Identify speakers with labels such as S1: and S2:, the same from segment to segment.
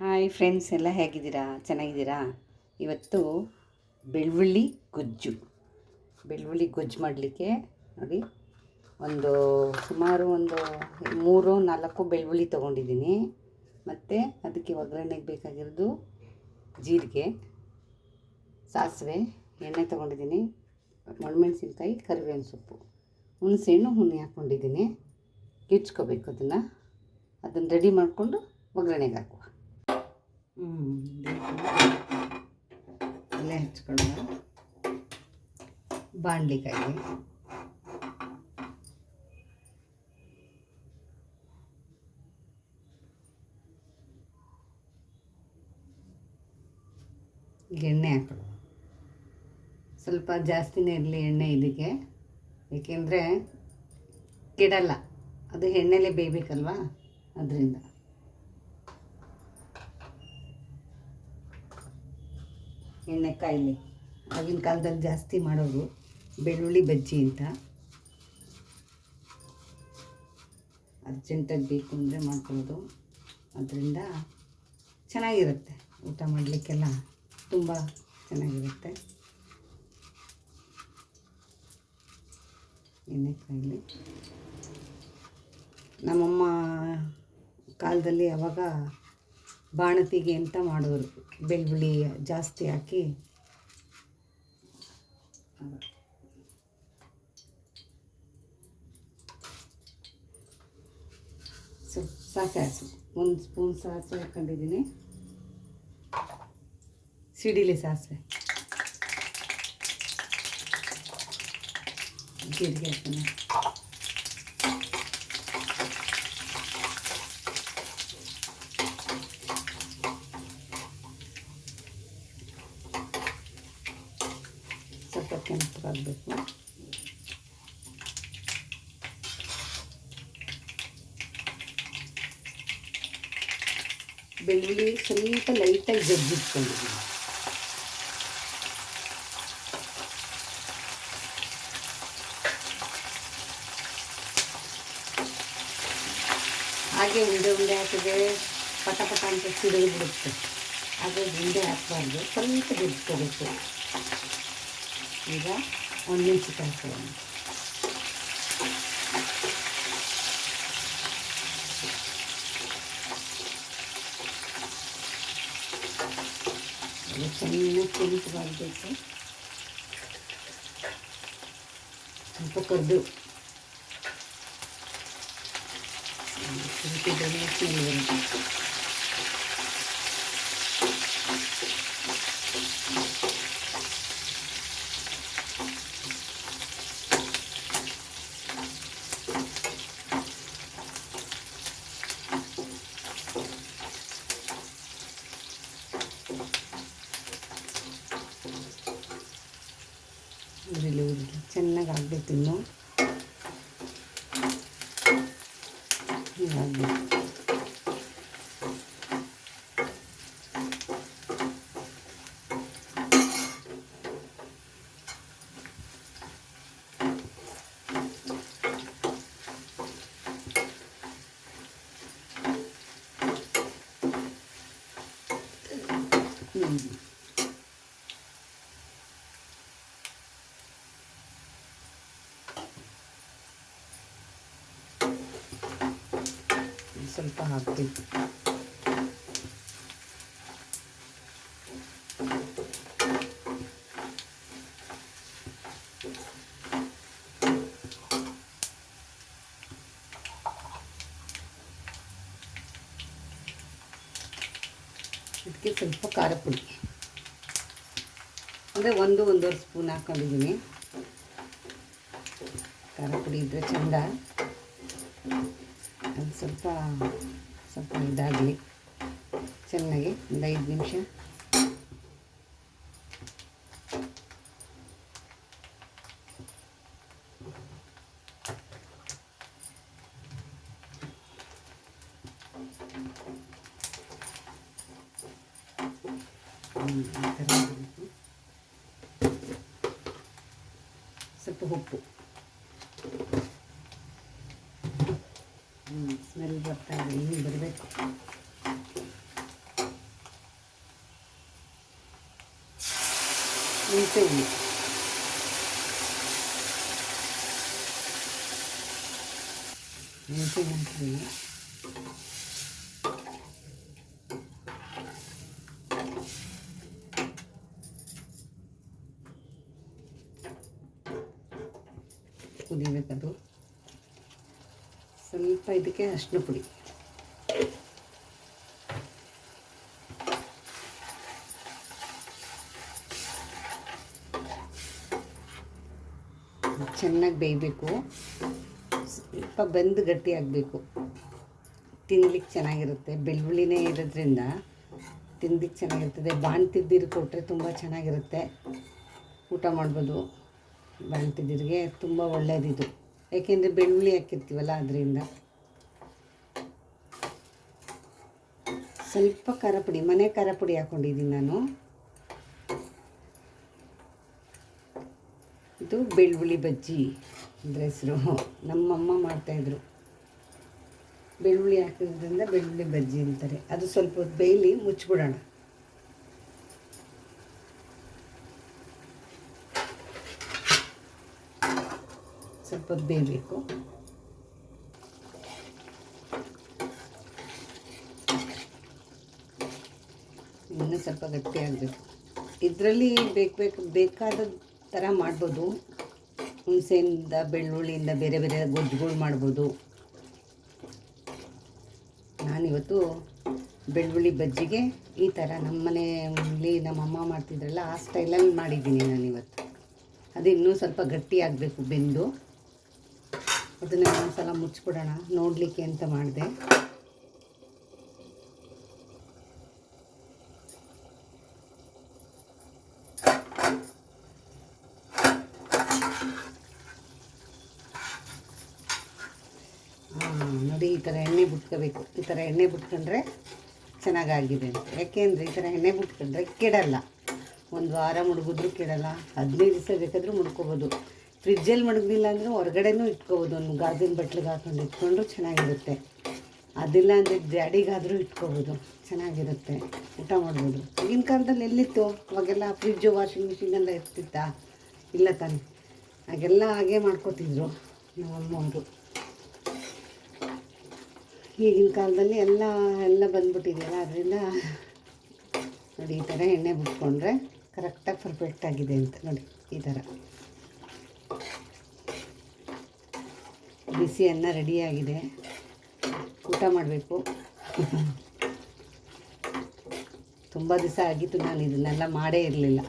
S1: Hi friends ಎಲ್ಲ ಹೇಗಿದ್ದೀರಾ? ಚೆನ್ನಾಗಿದ್ದೀರಾ? ಇವತ್ತು ಬೆಳ್ಳುಳ್ಳಿ ಗೊಜ್ಜು. ಬೆಳ್ಳುಳ್ಳಿ ಗೊಜ್ಜು ಮಾಡಲಿಕ್ಕೆ ನೋಡಿ, ಒಂದು ಸುಮಾರು ಒಂದು ಮೂರು ನಾಲ್ಕು ಬೆಳ್ಳುಳ್ಳಿ ತೊಗೊಂಡಿದ್ದೀನಿ. ಮತ್ತು ಅದಕ್ಕೆ ಒಗ್ಗರಣೆಗೆ ಬೇಕಾಗಿರೋದು ಜೀರಿಗೆ, ಸಾಸಿವೆ, ಎಣ್ಣೆ ತೊಗೊಂಡಿದ್ದೀನಿ, ಒಣಮೆಣ್ಸಿನ್ಕಾಯಿ, ಕರಿಬೇವಿನ ಸೊಪ್ಪು. ಹುಣಸೆಹಣ್ಣು ಹುಣ್ಣಿ ಹಾಕ್ಕೊಂಡಿದ್ದೀನಿ. ಕಿಚ್ಕೋಬೇಕು ಅದನ್ನು. ಅದನ್ನು ರೆಡಿ ಮಾಡಿಕೊಂಡು ಒಗ್ಗರಣೆಗೆ ಹಾಕುವ. ಎಲೆ ಹಚ್ಕೊಂಡು ಬಾಣಲಿಕಾಯಿ ಎಣ್ಣೆ ಹಾಕೋಣ ಸ್ವಲ್ಪ ಜಾಸ್ತಿನೇ ಇರಲಿ ಎಣ್ಣೆ ಇದಕ್ಕೆ. ಏಕೆಂದರೆ ಕೆಡಲ್ಲ. ಅದು ಎಣ್ಣೆಲೇ ಬೇಯಬೇಕಲ್ವಾ? ಅದರಿಂದ. ಎಣ್ಣೆ ಕಾಯಿಲಿ ಆಗಿನ ಕಾಲದಲ್ಲಿ ಜಾಸ್ತಿ ಮಾಡೋದು ಬೆಳ್ಳುಳ್ಳಿ ಬಜ್ಜಿ ಅಂತ. ಅರ್ಜೆಂಟಾಗಿ ಬೇಕು ಅಂದರೆ ಮಾಡ್ಕೊಳ್ಳೋದು. ಅದರಿಂದ ಚೆನ್ನಾಗಿರುತ್ತೆ. ಊಟ ಮಾಡಲಿಕ್ಕೆಲ್ಲ ತುಂಬ ಚೆನ್ನಾಗಿರುತ್ತೆ. ಎಣ್ಣೆ ಕಾಯಿಲಿ ನಮ್ಮಮ್ಮ ಕಾಲದಲ್ಲಿ ಅವಾಗ ಬಾಣತಿಗೆ ಅಂತ ಮಾಡೋರು? ಬೆಳ್ಳುಳ್ಳಿ ಜಾಸ್ತಿ ಹಾಕಿ. ಸೊ, ಸಾಸಿವೆ ಒಂದು ಸ್ಪೂನ್ ಸಾಸಿವೆ ಹಾಕೊಂಡಿದ್ದೀನಿ ಸಿಡಿಲಿ ಸಾಸಿವೆ. ಜೀರಿಗೆ ಹಾಕೋಣ ಸ್ವಲ್ಪ ಕೆಂಪಗಾಗಬೇಕು ಬೆಳ್ಳುಳ್ಳಿ ಸ್ವಲ್ಪ ಲೈಟಾಗಿ ಜಜ್ಜಿಟ್ಕೊಂಡಿದ್ದೀನಿ. ಹಾಗೆ ಉಂಡೆ ಉಂಡೆ ಹಾಕಿದ್ರೆ ಪಟ ಪಟ ಅಂತ ಸಿಡಿದು ಬಿಡುತ್ತೆ. ಹಾಗೆ ಉಂಡೆ ಹಾಕಬಾರ್ದು. ಸ್ವಲ್ಪ ಜಜ್ಜಿಸ್ಕೋಬೇಕು ಈಗ ಒಂದು ಮೆಣಸಿನ್ಕಾಯಿ ಹಾಕೊಳ್ಳೋಣ ಅದು ಚೆನ್ನಾಗಿ ಕೆಂಪಗಾಗಬೇಕು ಸ್ವಲ್ಪ ಕರ್ದು ಕೆಂಪಿದ್ರೆ ಸ್ಮೆಲ್ ಬರುತ್ತೆ ಉರಿಲಿ ಉರಿಲಿ ಚೆನ್ನಾಗಿ ಆಗಬೇಕು ಇನ್ನು ಹೀಗಾಗಬೇಕು ಹ್ಞೂ ಸ್ವಲ್ಪ ಹಾಕಬೇಕು ಇದಕ್ಕೆ ಸ್ವಲ್ಪ ಖಾರ ಪುಡಿ. ಅಂದರೆ ಒಂದು ಒಂದೂವರೆ ಸ್ಪೂನ್ ಹಾಕೊಂಡಿದ್ದೀನಿ. ಖಾರ ಪುಡಿ ಇದ್ದರೆ ಚೆಂದ. ಅದು ಸ್ವಲ್ಪ ಸ್ವಲ್ಪ ಇದಾಗಲಿ. ಚೆನ್ನಾಗಿ ಒಂದು ಐದು ನಿಮಿಷ. ಸ್ವಲ್ಪ ಉಪ್ಪು. ತರಕಾರಿ ಬರಬೇಕು ಹುಣಸೆ ಹುಳಿ ಹುಣಸೆ ಹುಣಸೆ ಕುದಿಬೇಕದು ಸ್ವಲ್ಪ ಇದಕ್ಕೆ ಅರಿಶಿನ ಪುಡಿ. ಚೆನ್ನಾಗಿ ಬೇಯಬೇಕು. ಸ್ವಲ್ಪ ಬೆಂದು ಗಟ್ಟಿ ಆಗಬೇಕು. ತಿನ್ಲಿಕ್ಕೆ ಚೆನ್ನಾಗಿರುತ್ತೆ. ಬೆಳ್ಳುಳ್ಳಿನೇ ಇರೋದ್ರಿಂದ ತಿನ್ಲಿಕ್ಕೆ ಚೆನ್ನಾಗಿರ್ತದೆ. ಬಾಣ್ತಿದ್ದಿರು ಕೊಟ್ಟರೆ ತುಂಬ ಚೆನ್ನಾಗಿರುತ್ತೆ. ಊಟ ಮಾಡ್ಬೋದು. ಬಾಣ್ತಿದ್ದಿರಿಗೆ ತುಂಬ ಒಳ್ಳೆಯದಿದು ಯಾಕೆಂದರೆ ಬೆಳ್ಳುಳ್ಳಿ ಹಾಕಿರ್ತೀವಲ್ಲ ಅದರಿಂದ. ಸ್ವಲ್ಪ ಖಾರ ಪುಡಿ, ಮನೆ ಖಾರ ಪುಡಿ ಹಾಕ್ಕೊಂಡಿದ್ದೀನಿ ನಾನು. ಇದು ಬೆಳ್ಳುಳ್ಳಿ ಬಜ್ಜಿ ಅಂದರೆ ಹೆಸರು. ನಮ್ಮಮ್ಮ ಮಾಡ್ತಾಯಿದ್ರು. ಬೆಳ್ಳುಳ್ಳಿ ಹಾಕಿದ್ರಿಂದ ಬೆಳ್ಳುಳ್ಳಿ ಬಜ್ಜಿ ಅಂತಾರೆ. ಅದು ಸ್ವಲ್ಪ ಹೊತ್ತು ಬೇಯಲಿ ಮುಚ್ಚಿಬಿಡೋಣ ಸ್ವಲ್ಪ ಬೇಯಬೇಕು ಇನ್ನೂ ಸ್ವಲ್ಪ ಗಟ್ಟಿ ಆಗಬೇಕು ಇದರಲ್ಲಿ ಬೇಕು ಬೇಕು ಬೇಕಾದ ಥರ ಮಾಡ್ಬೋದು. ಹುಣಸೆಯಿಂದ, ಬೆಳ್ಳುಳ್ಳಿಯಿಂದ ಬೇರೆ ಬೇರೆ ಗೊಜ್ಜುಗಳು ಮಾಡ್ಬೋದು. ನಾನಿವತ್ತು ಬೆಳ್ಳುಳ್ಳಿ ಬಜ್ಜಿಗೆ ಈ ಥರ ನಮ್ಮ ಮನೆಯಲ್ಲಿ ನಮ್ಮಮ್ಮ ಮಾಡ್ತಿದ್ರಲ್ಲ, ಆ ಸ್ಟೈಲಲ್ಲಿ ಮಾಡಿದ್ದೀನಿ ನಾನಿವತ್ತು. ಅದು ಇನ್ನೂ ಸ್ವಲ್ಪ ಗಟ್ಟಿಯಾಗಬೇಕು ಬೆಂದು. ಅದನ್ನು ಒಂದು ಸಲ ಮುಚ್ಚಿಬಿಡೋಣ. ನೋಡಲಿಕ್ಕೆ ಅಂತ ಮಾಡಿದೆ. ನೋಡಿ, ಈ ಥರ ಎಣ್ಣೆ ಬಿಟ್ಕೋಬೇಕು. ಈ ಥರ ಎಣ್ಣೆ ಬಿಟ್ಕೊಂಡ್ರೆ ಚೆನ್ನಾಗಾಗಿದೆ ಅಂತ. ಯಾಕೆಂದರೆ ಈ ಥರ ಎಣ್ಣೆ ಬಿಟ್ಕೊಂಡ್ರೆ ಕೆಡಲ್ಲ. ಒಂದು ವಾರ ಮುಡುಗಿದ್ರು ಕೆಡಲ್ಲ. ಹದಿನೈದು ದಿವಸ ಬೇಕಾದರೂ ಮುಡ್ಕೋಬೋದು ಫ್ರಿಜ್ಜಲ್ಲಿ ಮಡಗಲಿಲ್ಲ ಅಂದರೆ ಹೊರಗಡೆನೂ ಇಟ್ಕೋಬೋದು. ಒಂದು ಗಾಜಿನ ಬಟ್ಲಿಗೆ ಹಾಕೊಂಡು ಇಟ್ಕೊಂಡ್ರು ಚೆನ್ನಾಗಿರುತ್ತೆ. ಅದಿಲ್ಲ ಅಂದರೆ ಜಾಡಿಗಾದರೂ ಇಟ್ಕೋಬೋದು. ಚೆನ್ನಾಗಿರುತ್ತೆ. ಊಟ ಮಾಡ್ಬೋದು. ಈಗಿನ ಕಾಲದಲ್ಲಿ ಎಲ್ಲಿತ್ತು? ಅವಾಗೆಲ್ಲ ಫ್ರಿಜ್ಜು, ವಾಷಿಂಗ್ ಮಿಷಿನ್ ಎಲ್ಲ ಇರ್ತಿತ್ತಾ? ಇಲ್ಲ ತಾನೆ. ಹಾಗೆಲ್ಲ ಹಾಗೆ ಮಾಡ್ಕೋತಿದ್ರು ನಮ್ಮಮ್ಮವರು ಈಗಿನ ಕಾಲದಲ್ಲಿ ಎಲ್ಲ ಎಲ್ಲ ಬಂದ್ಬಿಟ್ಟಿದೆಯಲ್ಲ, ಅದರಿಂದ ನೋಡಿ ಈ ಥರ ಎಣ್ಣೆ ಬಿಟ್ಕೊಂಡ್ರೆ ಕರೆಕ್ಟಾಗಿ ಪರ್ಫೆಕ್ಟ್ ಆಗಿದೆ ಅಂತ ನೋಡಿ ಈ ಥರ. ಬಿಸಿ ಅನ್ನ ರೆಡಿಯಾಗಿದೆ. ಊಟ ಮಾಡಬೇಕು. ತುಂಬ ದಿವಸ ಆಗಿತ್ತು ನಾನು ಇದನ್ನೆಲ್ಲ ಮಾಡೇ ಇರಲಿಲ್ಲ.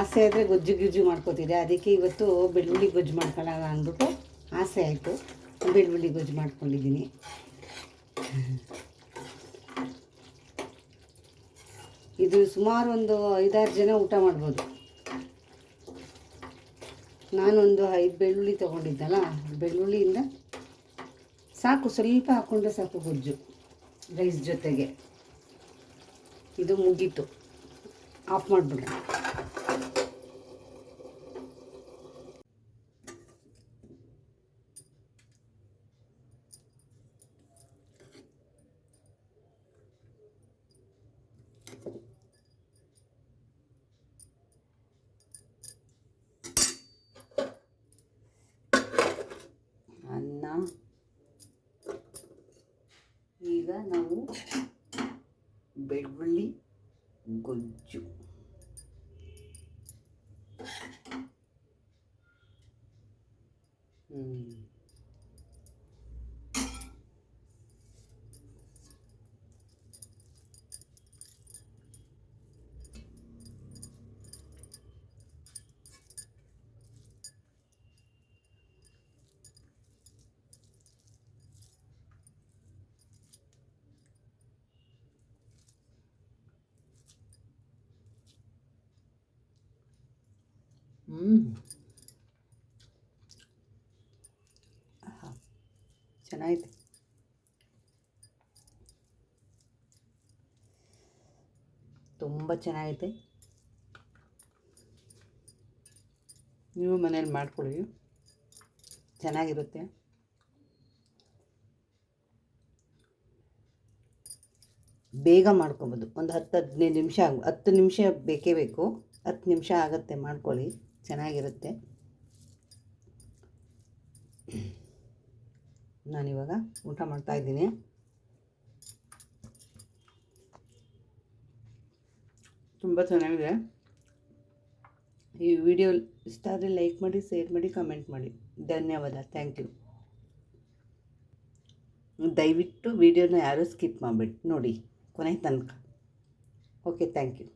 S1: ಆಸೆ ಆದರೆ ಗೊಜ್ಜು ಗಿಜ್ಜು ಮಾಡ್ಕೋತಿದ್ದೆ. ಅದಕ್ಕೆ ಇವತ್ತು ಬೆಳ್ಳುಳ್ಳಿ ಗೊಜ್ಜು ಮಾಡ್ಕೊಳ್ಳೋಣ ಅಂದ್ಬಿಟ್ಟು ಆಸೆ ಆಯಿತು. ಬೆಳ್ಳುಳ್ಳಿ ಗೊಜ್ಜು ಮಾಡ್ಕೊಂಡಿದ್ದೀನಿ. ಇದು ಸುಮಾರು ಒಂದು ಐದಾರು ಜನ ಊಟ ಮಾಡ್ಬೋದು. ನಾನೊಂದು ಐದು ಬೆಳ್ಳುಳ್ಳಿ ತೊಗೊಂಡಿದ್ದಲ್ಲ ಬೆಳ್ಳುಳ್ಳಿಯಿಂದ ಸಾಕು, ಸ್ವಲ್ಪ ಹಾಕ್ಕೊಂಡ್ರೆ ಸಾಕು ಗೊಜ್ಜು ರೈಸ್ ಜೊತೆಗೆ. ಇದು ಮುಗೀತು. ಆಫ್ ಮಾಡಿಬಿಡೋಣ ಅನ್ನ ಈಗ ನಾವು ಬೆಳ್ಳುಳ್ಳಿ ಗೊಜ್ಜು. ಆಹಾ. ಚೆನ್ನಾಗಿದೆ. ತುಂಬ ಚೆನ್ನಾಗೈತೆ. ನೀವು ಮನೇಲಿ ಮಾಡ್ಕೊಳ್ಳಿ. ಚೆನ್ನಾಗಿರುತ್ತೆ. ಬೇಗ ಮಾಡ್ಕೊಬೋದು. ಒಂದು ಹತ್ತು ಹದಿನೈದು ನಿಮಿಷ ಹತ್ತು ನಿಮಿಷ ಬೇಕೇ ಬೇಕು. ಹತ್ತು ನಿಮಿಷ ಆಗುತ್ತೆ, ಮಾಡ್ಕೊಳ್ಳಿ. ಚೆನ್ನಾಗಿರುತ್ತೆ. ನಾನಿವಾಗ ಊಟ ಮಾಡ್ತಾಯಿದ್ದೀನಿ ತುಂಬ ಚೆನ್ನಾಗಿದೆ. ಈ ವಿಡಿಯೋ ಇಷ್ಟ ಆದರೆ ಲೈಕ್ ಮಾಡಿ ಶೇರ್ ಮಾಡಿ ಕಮೆಂಟ್ ಮಾಡಿ. ಧನ್ಯವಾದ. Thank you. ದಯವಿಟ್ಟು ವಿಡಿಯೋನ ಯಾರೂ ಸ್ಕಿಪ್ ಮಾಡಿಬಿಟ್ಟು ನೋಡಿ ಕೊನೆ ತನಕ. Okay thank you.